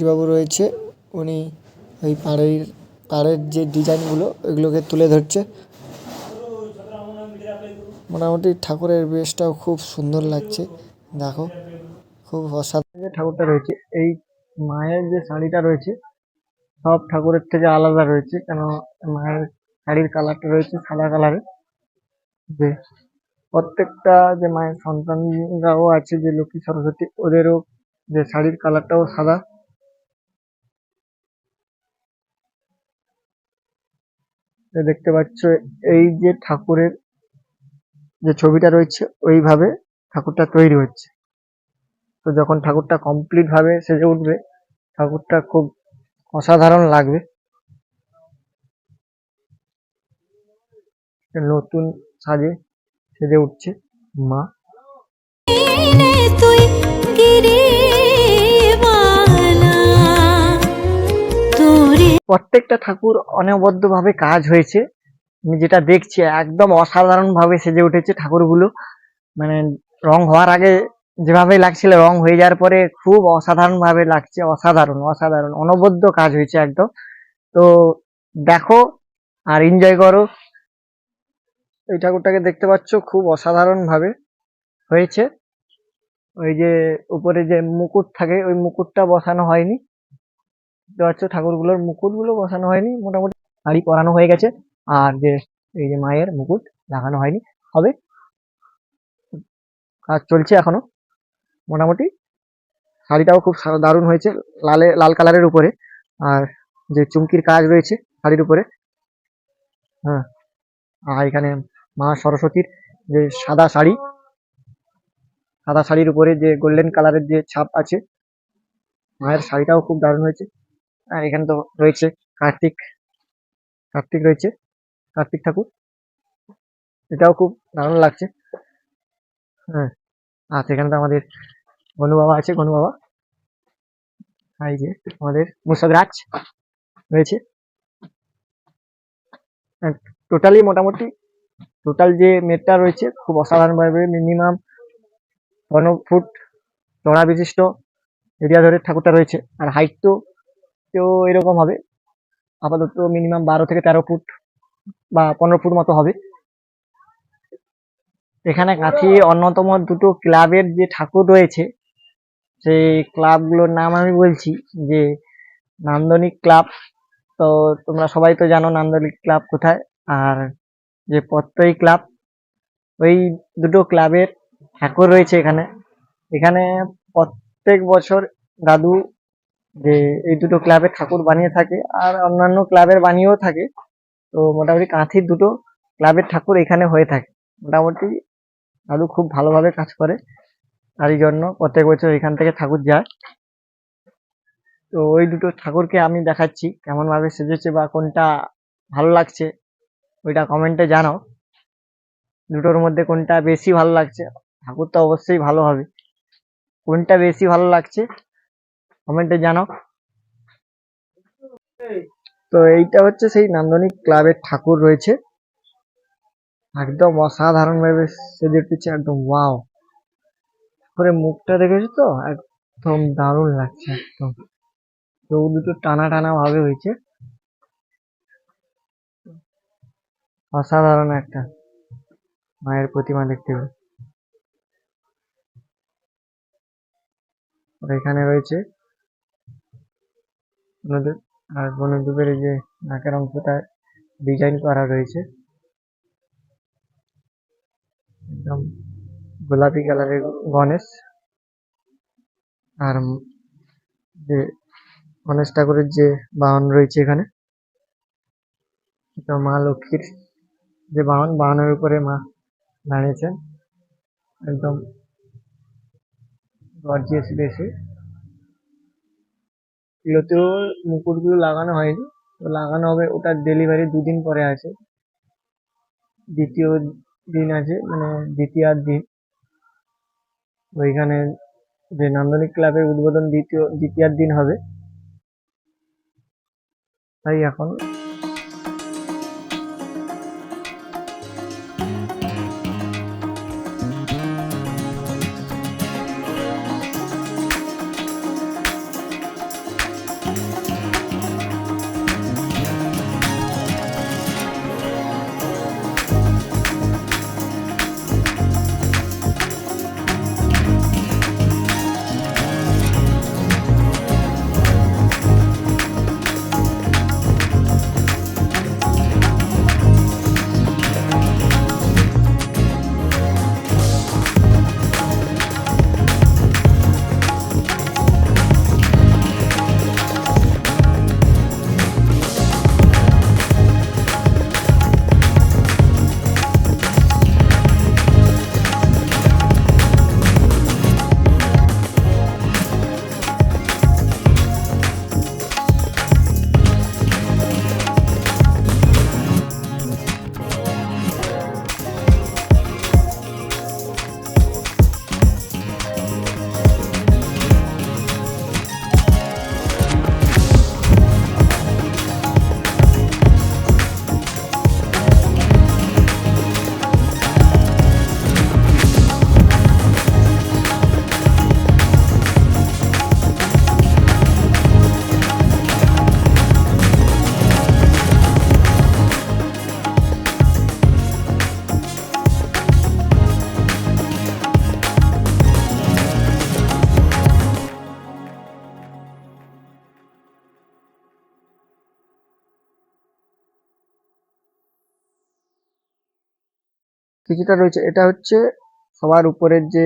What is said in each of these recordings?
মিস্ত্রিবাবু রয়েছে, উনি ওই পাড়ের পাড়ের যে ডিজাইনগুলো, ওইগুলোকে তুলে ধরছে। মোটামুটি ঠাকুরের বেশটাও খুব সুন্দর লাগছে, দেখো, খুব অসাধারণ। যে ঠাকুরটা রয়েছে, এই মায়ের যে শাড়িটা রয়েছে, সব ঠাকুরের থেকে আলাদা রয়েছে, কেন মায়ের শাড়ির কালারটা রয়েছে সাদা কালারের। যে প্রত্যেকটা যে মায়ের সন্তানরাও আছে, যে লক্ষ্মী সরস্বতী, ওদেরও যে শাড়ির কালারটাও সাদা। দেখতে পাচ্ছ, এই যে ঠাকুরের যে ছবিটা রয়েছে, ওইভাবে ঠাকুরটা তৈরি হচ্ছে। তো যখন ঠাকুরটা কমপ্লিট ভাবে সেজে উঠবে, ঠাকুরটা খুব অসাধারণ লাগবে। নতুন সাজে সেজে উঠছে মা। তুই গিরিবালা প্রত্যেকটা ঠাকুর অনবদ্য ভাবে কাজ হয়েছে। আমি যেটা দেখছি, একদম অসাধারণ ভাবে সেজে উঠেছে ঠাকুরগুলো। মানে রং হওয়ার আগে যেভাবে লাগছিল রং হয়ে যাওয়ার পরে খুব অসাধারণ ভাবে লাগছে। অসাধারণ অসাধারণ, অনবদ্য কাজ হয়েছে একদম। তো দেখো আর এনজয় করো। এই ঠাকুরটাকে দেখতে পাচ্ছ, খুব অসাধারণ ভাবে হয়েছে। ওই যে উপরে যে মুকুট থাকে, ওই মুকুটটা বসানো হয়নি। দেখতে পাচ্ছ ঠাকুরগুলোর মুকুটগুলো বসানো হয়নি, মোটামুটি শাড়ি পরানো হয়ে গেছে, আর যে এই যে মায়ের মুকুট লাগানো হয়নি। হবে। কাজ চলছে এখনও, মোটামুটি। শাড়িটাও খুব দারুণ হয়েছে, লালে, লাল কালারের উপরে। আর যে চুমকির কাজ রয়েছে শাড়ির উপরে। হ্যাঁ। আর এখানে মা সরস্বতীর যে সাদা শাড়ি, সাদা শাড়ির উপরে যে গোল্ডেন কালারের যে ছাপ আছে, মায়ের শাড়িটাও খুব দারুণ হয়েছে। আর এখানে তো রয়েছে কার্তিক। কার্তিক রয়েছে। কার্তিক ঠাকুর। এটাও খুব দারুণ লাগছে। হ্যাঁ। আর সেখানে তো আমাদের গনু বাবা আছে, গনু বাবা। এই যে আমাদের মুসাদরাজ রয়েছে। টোটালি মোটামুটি, টোটাল যে মেটটা রয়েছে, খুব অসাধারণভাবে মিনিমাম পনেরো ফুট, চড়া বিশিষ্ট এরিয়া ধরে ঠাকুরটা রয়েছে। আর হাইট তো তো এরকম হবে। আপাতত মিনিমাম বারো থেকে তেরো ফুট বা পনেরো ফুট মতো হবে। এখানে কাছে অন্যতম দুটো ক্লাবের যে ঠাকুর রয়েছে, সেই ক্লাবগুলোর নাম আমি বলছি যে নান্দনিক ক্লাব। তো তোমরা সবাই তো জানো নান্দনিক ক্লাব কোথায়। আর যে পত্তই ক্লাব, ওই দুটো ক্লাবের ঠাকুর রয়েছে এখানে। এখানে প্রত্যেক বছর দাদু যে এই দুটো ক্লাবের ঠাকুর বানিয়ে থাকে আর অন্যান্য ক্লাবের বানিয়েও থাকে। তো মোটামুটি কাঁথির দুটো ক্লাবের ঠাকুর এখানে হয়ে থাকে। মোটামুটি দাদু খুব ভালোভাবে কাজ করে। তারই জন্য প্রত্যেক বছর এখান থেকে ঠাকুর যায়। তো ওই দুটো ঠাকুরকে আমি দেখাচ্ছি, কেমনভাবে সেজেছে বা কোনটা ভালো লাগছে, ওইটা কমেন্টে জানাও। দুটোর মধ্যে কোনটা বেশি ভালো লাগছে, ঠাকুর তো অবশ্যই ভালো হবে। কোনটা বেশি ভালো লাগছে কমেন্টে জানাও। তো এইটা হচ্ছে সেই নান্দনিক ক্লাবের ঠাকুর রয়েছে। একদম অসাধারণ ভাবে সেজে উঠেছে, একদম ওয়াও করে মুখটা দেখেছ তো? একদম দারুণ লাগছে, একদম। চোখ দুটো টানা টানা ভাবে হয়েছে। অসাধারণ একটা মায়ের প্রতিমা দেখতে। এখানে রয়েছে বনদূপ আর বনদূপের এই যে নাকের অংশটা ডিজাইন করা রয়েছে। একদম গোলাপি কালারের গণেশ। আর যে গণেশ ঠাকুরের যে বাহন রয়েছে এখানে। এটা মা লক্ষ্মীর যে বাহন, বাহনের উপরে মা দাঁড়িয়েছেন। একদম গর্জিয়াস বেশি। এগুলোতেও মুকুটগুলো লাগানো হয়নি। লাগানো হবে, ওটার ডেলিভারি দুদিন পরে আছে। দ্বিতীয় দিন আছে মানে দ্বিতীয় দিন। ওইখানে যে নান্দনিক ক্লাবের উদ্বোধন দ্বিতীয়, দ্বিতীয়ার দিন হবে। তাই এখন কিছুটা রয়েছে? এটা হচ্ছে সবার উপরের যে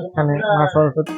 এখানে মা সরস্বতী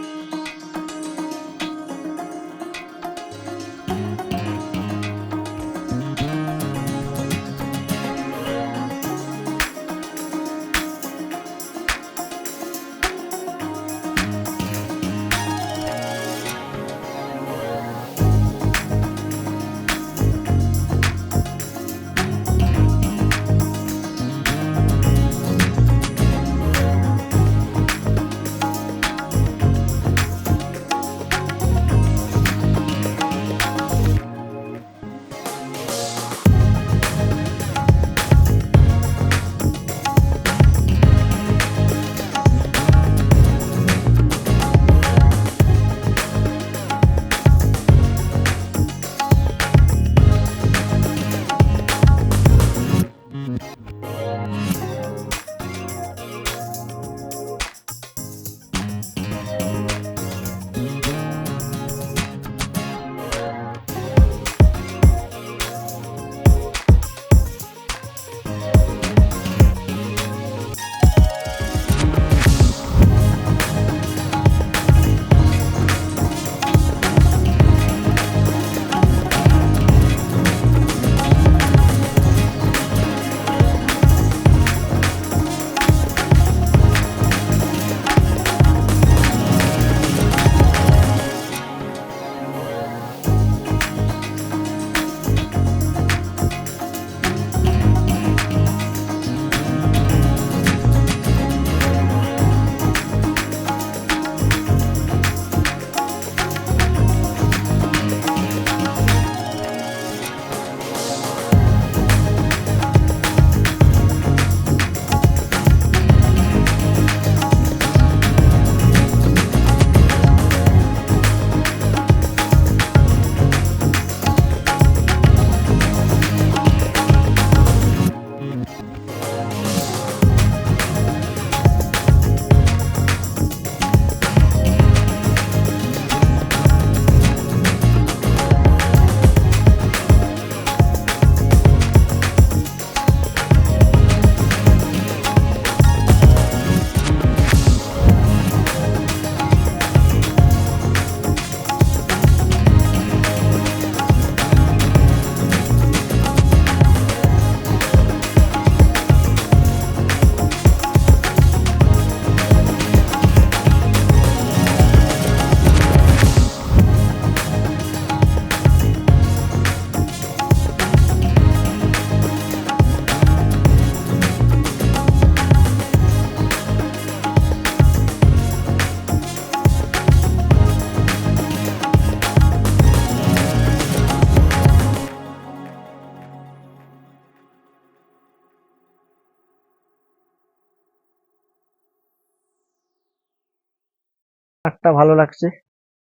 আর্টটা ভালো লাগছে।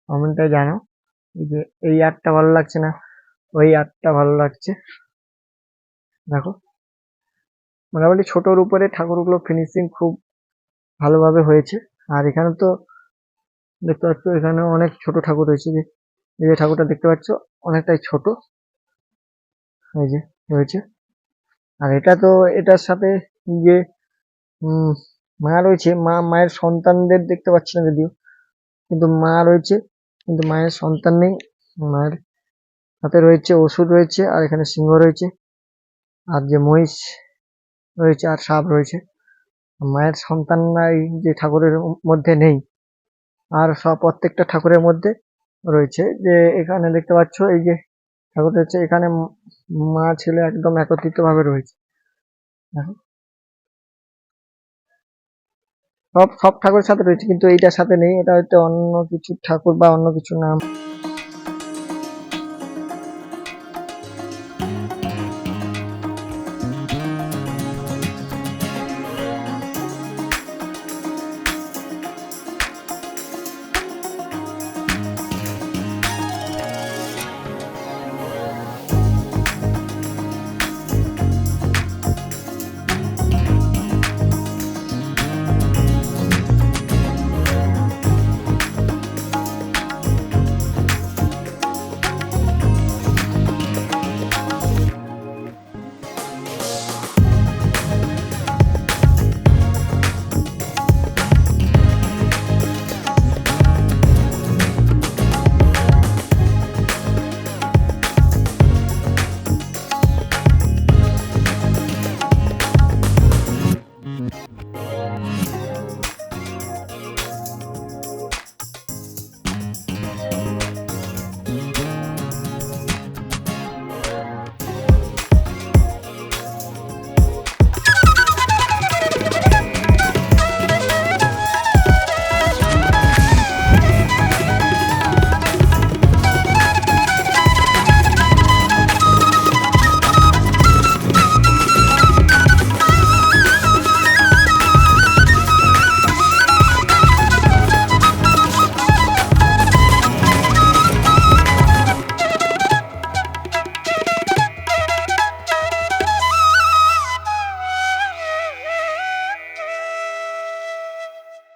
কমেন্টে জানো যে, এই আর্টটা ভালো লাগছে না, ওই আর্টটা ভালো লাগছে। দেখো। মোটামুটি ছোটোর উপরে ঠাকুরগুলো ফিনিশিং খুব ভালোভাবে হয়েছে। আর এখানে তো দেখতে পাচ্ছ, এখানে অনেক ছোট ঠাকুর রয়েছে। যে, এই যে ঠাকুরটা দেখতে পাচ্ছ, অনেকটাই ছোট। এই যে, রয়েছে। আর এটা তো, এটার সাথে যে মা রয়েছে, মা, মায়ের সন্তানদের দেখতে পাচ্ছি না যদিও। কিন্তু মা রয়েছে, কিন্তু মায়ের সন্তান নেই, মায়ের হাতে রয়েছে ওষুধ রয়েছে, আর এখানে সিংহ রয়েছে, আর যে মহিষ রয়েছে, আর সাপ রয়েছে। মায়ের সন্তানরা এই যে ঠাকুরের মধ্যে নেই, আর সব প্রত্যেকটা ঠাকুরের মধ্যে রয়েছে। যে এখানে দেখতে পাচ্ছ, এই যে ঠাকুর রয়েছে, এখানে মা, ছেলে একদম একত্রিত ভাবে রয়েছে। সব সব ঠাকুরের সাথে রয়েছে, কিন্তু এইটার সাথে নেই। এটা হয়তো অন্য কিছু ঠাকুর বা অন্য কিছু নাম।